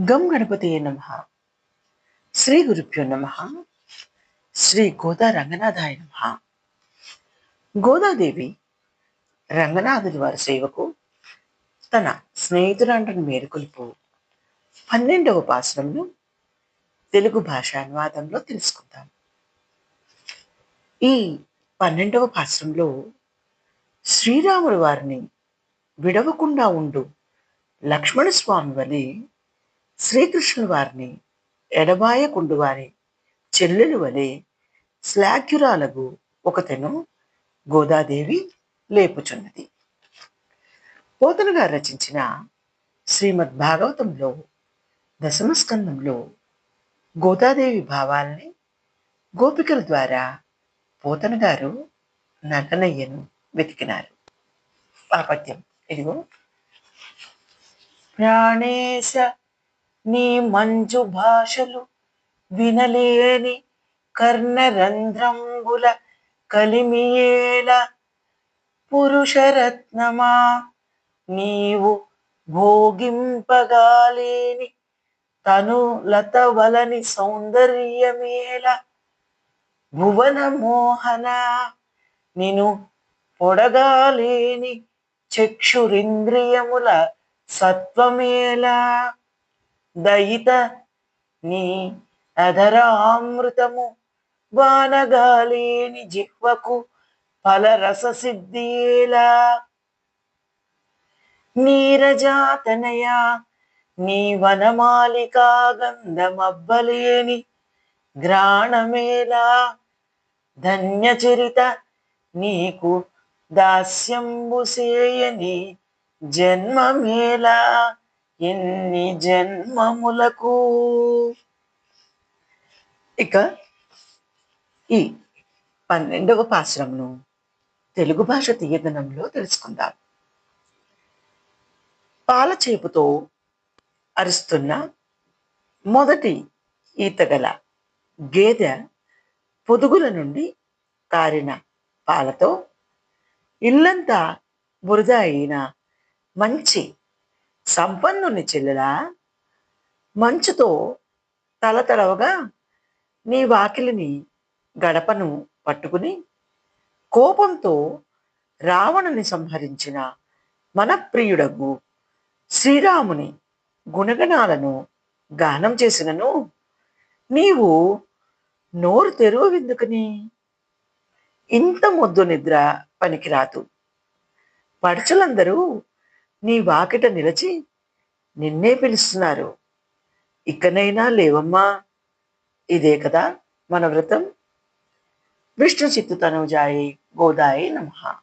గం గణపతియ నమ. శ్రీ గురుభ్యో నమ. శ్రీ గోదా రంగనాథాయ నమ. గోదాదేవి రంగనాథుడి వారి సేవకు తన స్నేహితురాంటను మేలుకొలుపు పన్నెండవ పాసనంలో తెలుగు భాష అనువాదంలో తెలుసుకుందాం. ఈ పన్నెండవ పాశ్రంలో శ్రీరాముడు వారిని విడవకుండా ఉండు లక్ష్మణ స్వామి వలె శ్రీకృష్ణుడు వారిని ఎడబాయకుండు వారి చెల్లెలు వలె శ్లాఘ్యురాలకు ఒకతెను గోదాదేవి లేపుచున్నది. పోతను గారు రచించిన శ్రీమద్ భాగవతంలో దశమస్కందంలో గోదాదేవి భావాల్ని గోపికల ద్వారా పోతన గారు నటనయ్యను వెతికినారు. పాపత్యం ఇదిగో. ప్రాణేశ నీ మంజు భాషలు వినలేని కర్ణరంధ్రంబుల కలిమియేల పురుషరత్నమా? నీవు భోగింపగాలేని తను లతవలని సౌందర్యమేల భువన మోహన నిను పొడగాలేని చక్షురింద్రియముల సత్వమేలా దయిత నీ అధరామృతము వానగాలేని జిహ్వకు ఫలరస సిద్ధిలా నీరజాతనయ నీ వనమాలికా గంధమబ్బలేని గ్రాణమేలా ధన్యచరిత నీకు దాస్యంబు సేయని జన్మమేలా. ఎన్ని జన్మములకు? ఇక ఈ పన్నెండవ పాశ్రమును తెలుగు భాష తీయదనంలో తెలుసుకుందాం. పాలచేపుతో అరుస్తున్న మొదటి ఈతగల గేదె పొదుగుల నుండి కారిన పాలతో ఇల్లంతా బురద అయిన మంచి సంపన్నుని చెల్లెలా మంచుతో తలతడవగా నీ వాకిలిని గడపను పట్టుకుని కోపంతో రావణుని సంహరించిన మన ప్రియుడగు శ్రీరాముని గుణగణాలను గానం చేసినను. నీవు నోరు తెరువెందుకని ఇంత ముద్దు నిద్ర పనికిరాదు. పడుచులందరూ నీ వాకిట నిలిచి నిన్నే పిలుస్తున్నారు. ఇకనైనా లేవమ్మా. ఇదే కదా మన వ్రతం. విష్ణు చిత్తు తనుజాయి గోదాయి నమహా